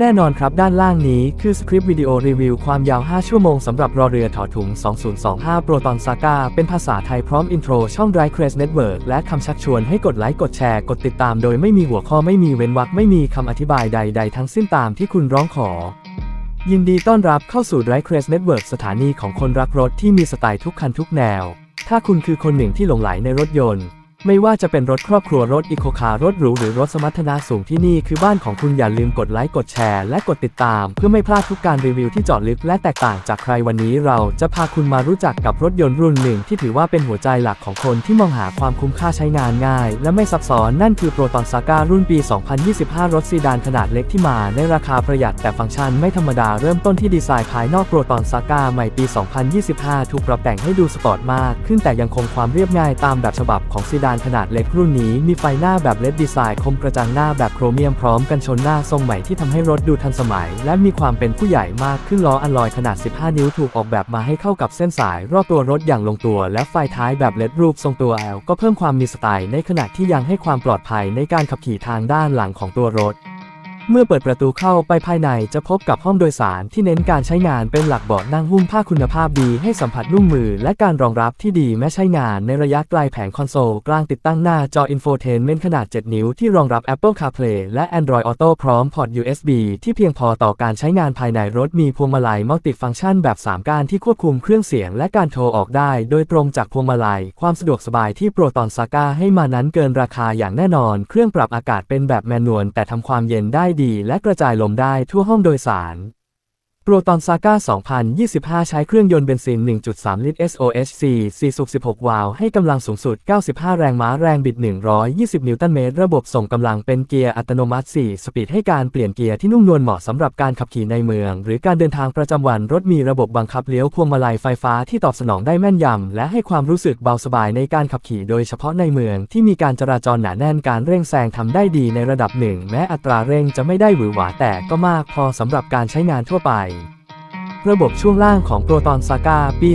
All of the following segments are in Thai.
แน่นอนครับด้านล่างนี้คือสคริปต์วิดีโอรีวิวความยาว 5 ชั่วโมงสำหรับรอเรือถอถุง 2025 Proton Saga เป็นภาษาไทยพร้อมอินโทร ช่อง Dry Crest Network และคำชักชวนให้กดไลค์ กดแชร์ กดติดตามโดยไม่มีหัวข้อไม่มีเว้นวรรคไม่มีคำอธิบายใด ๆ ทั้งสิ้นตามที่คุณร้องขอ ยินดีต้อนรับเข้าสู่ Dry Crest Network สถานีของคนรักรถที่มีสไตล์ทุกคันทุกแนว ถ้าคุณคือคนหนึ่งที่หลงไหลในรถยนต์ ไม่ว่าจะเป็นรถครอบครัวรถอีโคคาร์รถหรูหรือรถสมรรถนะสูงที่นี่คือบ้านของคุณอย่าลืมกดไลค์กดแชร์และกดติดตาม เพื่อไม่พลาดทุกการรีวิวที่เจาะลึกและแตกต่างจากใครวันนี้เราจะพาคุณมารู้จักกับรถยนต์รุ่นหนึ่งที่ถือว่าเป็นหัวใจหลักของคนที่มองหาความคุ้มค่าใช้งานง่าย และไม่ซับซ้อนนั่นคือ Proton Saga รุ่นปี 2025 รถซีดานขนาดเล็กที่มาในราคาประหยัดแต่ฟังก์ชันไม่ธรรมดาเริ่มต้นที่ดีไซน์ภายนอก Proton Saga ใหม่ปี 2025 ถูกปรับแต่งให้ดูสปอร์ตมากขึ้นแต่ยังคงความเรียบง่ายตามแบบฉบับของซีดานขนาดเล็กรุ่นนี้มีไฟหน้าแบบเลดดีไซน์คมกระจังหน้าแบบโครเมียมพร้อมกันชนหน้าทรงใหม่ที่ทำให้รถดูทันสมัย และมีความเป็นผู้ใหญ่มากขึ้นล้ออัลลอยขนาด 15 นิ้วถูกออกแบบมาให้เข้ากับเส้นสาย รอบตัวรถอย่างลงตัว และไฟท้ายแบบเลดรูปทรงตัวแอลก็เพิ่มความมีสไตล์ในขณะที่ยังให้ความปลอดภัยในการขับขี่ทางด้านหลังของตัวรถ เมื่อเปิดประตูเข้าไปภายในจะพบกับห้องโดยสารที่เน้นการใช้งานเป็นหลักเบาะนั่งหุ้มผ้าคุณภาพดีให้สัมผัสนุ่มมือและการรองรับที่ดีแม้ใช้งานในระยะไกลแผงคอนโซลกลางติดตั้งหน้าจออินโฟเทนเมนต์ขนาด 7 นิ้วที่รองรับ Apple CarPlay และ Android Auto พร้อมพอร์ต USB ที่เพียงพอต่อการใช้งานภายในรถมีพวงมาลัยมัลติฟังก์ชันแบบ 3 การที่ควบคุมเครื่องเสียงและการโทรออกได้ โดยตรงจากพวงมาลัย ความสะดวกสบายที่ Proton Saga ให้มานั้นเกินราคาอย่างแน่นอน เครื่องปรับอากาศเป็นแบบแมนนวลแต่ทำความเย็นได้ดีและกระจายลมได้ทั่วห้องโดยสาร โปรตอนซาก้า 2025 ใช้เครื่องยนต์เบนซิน 1.3 ลิตร SOHC 4 สูบ 16 วาล์วให้กำลังสูงสุด 95 แรงม้าแรงบิด 120 นิวตันเมตร ระบบส่งกำลังเป็นเกียร์อัตโนมัติ 4 สปีดให้การเปลี่ยนเกียร์ที่นุ่มนวลเหมาะสำหรับการขับขี่ในเมือง หรือการเดินทางประจำวัน รถมีระบบบังคับเลี้ยวพวงมาลัยไฟฟ้าที่ตอบสนองได้แม่นยำ และให้ความรู้สึกเบาสบายในการขับขี่ โดยเฉพาะในเมืองที่มีการจราจรหนาแน่น การเร่งแซงทำได้ดีในระดับหนึ่ง แม้อัตราเร่งจะไม่ได้หวือหวาแต่ก็มากพอสำหรับการใช้งานทั่วไป ระบบช่วงล่างของ Proton Saga ปี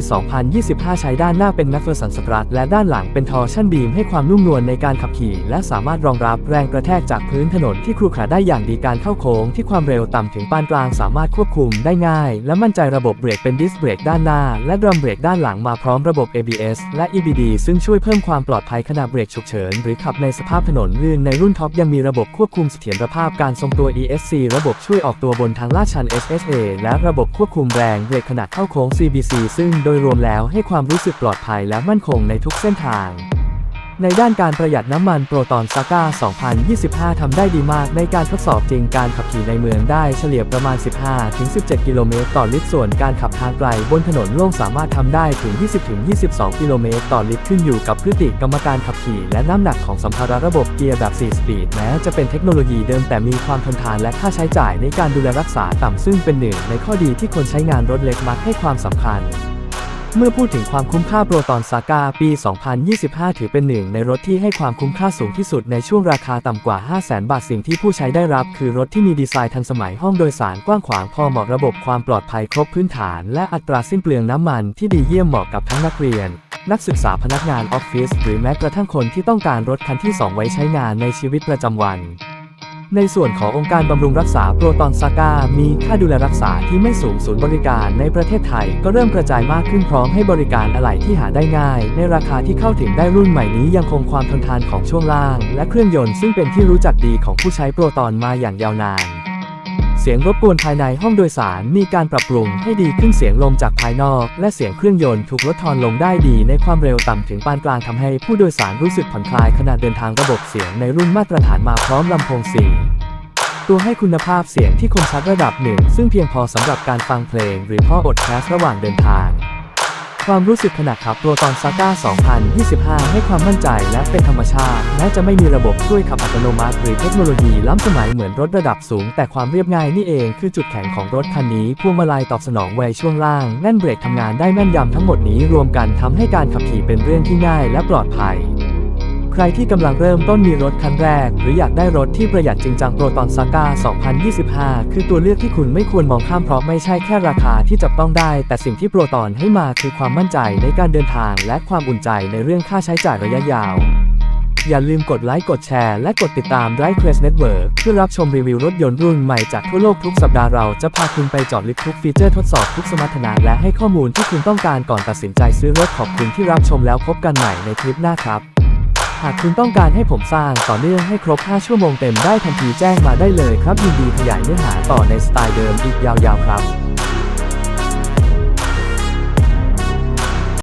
2025 ใช้ด้านหน้าเป็น MacPherson Strut และด้านหลังเป็น Torsion Beam ให้ความนุ่มนวลในการขับขี่ และสามารถรองรับแรงกระแทกจากพื้นถนนที่ครูขระได้อย่างดีการเข้าโค้งที่ความเร็วต่ำถึงปานกลางสามารถควบคุมได้ง่าย และมั่นใจระบบเบรกเป็นดิสเบรกด้านหน้า และดรัมเบรกด้านหลังมาพร้อมระบบ ABS และ EBD ซึ่งช่วยเพิ่มความปลอดภัยขณะเบรกฉุกเฉินหรือขับในสภาพถนนลื่นในรุ่นท็อปยังมีระบบควบคุมเสถียรภาพการทรงตัว ESC ระบบช่วยออกตัวบนทางลาดชัน SSA และระบบควบคุมแรงเบรกขนาดเข้าโค้ง CBC ซึ่งโดยรวมแล้วให้ความรู้สึกปลอดภัยและมั่นคงในทุกเส้นทาง ในด้านการประหยัดน้ำมันโปรตอนซาก้า 2025 ทำได้ดีมากในการทดสอบจริงการขับขี่ในเมืองได้เฉลี่ยประมาณ 15-17 กิโลเมตรต่อลิตร ส่วนการขับทางไกลบนถนนโล่งสามารถทำได้ถึง 20-22 กิโลเมตรต่อลิตร ขึ้นอยู่กับพฤติกรรมการขับขี่และน้ำหนักของสัมภาระระบบเกียร์แบบ 4 สปีด แม้จะเป็นเทคโนโลยีเดิมแต่มีความทนทานและค่าใช้จ่ายในการดูแลรักษาต่ำซึ่งเป็นหนึ่งในข้อดีที่คนใช้งานรถเล็กมักให้ความสำคัญ เมื่อพูดถึงความคุ้มค่าโปรตอนซาก้าปี 2025 ถือเป็นหนึ่งในรถที่ให้ความคุ้มค่าสูงที่สุดในช่วงราคาต่ำกว่า 500,000 บาทสิ่งที่ผู้ใช้ได้รับ คือรถที่มีดีไซน์ทันสมัยห้องโดยสารกว้างขวางพอเหมาะระบบความปลอดภัยครบพื้นฐาน และอัตราสิ้นเปลืองน้ำมันที่ดีเยี่ยมเหมาะกับทั้งนักเรียน นักศึกษาพนักงานออฟฟิศหรือแม้กระทั่งคนที่ต้องการรถคันที่ 2 ไว้ใช้งานในชีวิตประจำวัน ในส่วนขององค์การบำรุงรักษาโปรตอนซาก้ามีค่าดูแลรักษาที่ไม่สูงศูนย์บริการในประเทศไทย ก็เริ่มกระจายมากขึ้นพร้อมให้บริการอะไหล่ที่หาได้ง่าย ในราคาที่เข้าถึงได้รุ่นใหม่นี้ยังคงความทนทานของช่วงล่าง และเครื่องยนต์ซึ่งเป็นที่รู้จักดีของผู้ใช้โปรตอนมาอย่างยาวนาน สียงรบกวนภายในห้องโดยสารมีการปรับปรุงให้ดีขึ้นเสียงลมจากภายนอก และเสียงเครื่องยนต์ถูกลดทอนลงได้ดีในความเร็วต่ำถึงปานกลางทำให้ผู้โดยสารรู้สึกผ่อนคลายขณะเดินทางระบบเสียงในรุ่นมาตรฐานมาพร้อมลำโพงสี่ตัวให้คุณภาพเสียงที่คมชัดระดับหนึ่งซึ่งเพียงพอสำหรับการฟังเพลง หรือพ่ออดแคสระหว่างเดินทาง ความรู้สึกขณะขับโปรตอนซาก้า 2025 ให้ความมั่นใจและเป็นธรรมชาติแม้จะไม่มีระบบช่วยขับอัตโนมัติ หรือเทคโนโลยีล้ำสมัยเหมือนรถระดับสูง แต่ความเรียบง่ายนี่เองคือจุดแข็งของรถคันนี้พวงมาลัยตอบสนองไวช่วงล่างแน่นเบรกทำงานได้แม่นยำทั้งหมดนี้รวมกันทำให้การขับขี่เป็นเรื่องที่ง่ายและปลอดภัย ใครที่กำลังเริ่มต้นมีรถคันแรก หรืออยากได้รถที่ประหยัดจริงจังโปรตอนซาก้า 2025 คือตัวเลือกที่คุณไม่ควรมองข้ามเพราะไม่ใช่แค่ราคาที่จับต้องได้ แต่สิ่งที่โปรตอนให้มาคือความมั่นใจในการเดินทาง และความอุ่นใจในเรื่องค่าใช้จ่ายระยะยาว อย่าลืมกดไลค์กดแชร์และกดติดตาม Drive Quest Network เพื่อรับชมรีวิวรถยนต์รุ่นใหม่จากทั่วโลกทุกสัปดาห์เราจะพาคุณไปเจาะลึกทุกฟีเจอร์ทดสอบทุกสมรรถนะและให้ข้อมูลที่คุณต้องการก่อนตัดสินใจซื้อรถขอบคุณที่รับชมแล้วพบกันใหม่ในคลิปหน้าครับ หากคุณต้องการให้ผมสร้างต่อเนื่องให้ครบ 5 ชั่วโมงเต็มได้ทันทีแจ้งมาได้เลยครับยินดีขยายเนื้อหาต่อในสไตล์เดิมอีกยาวๆครับ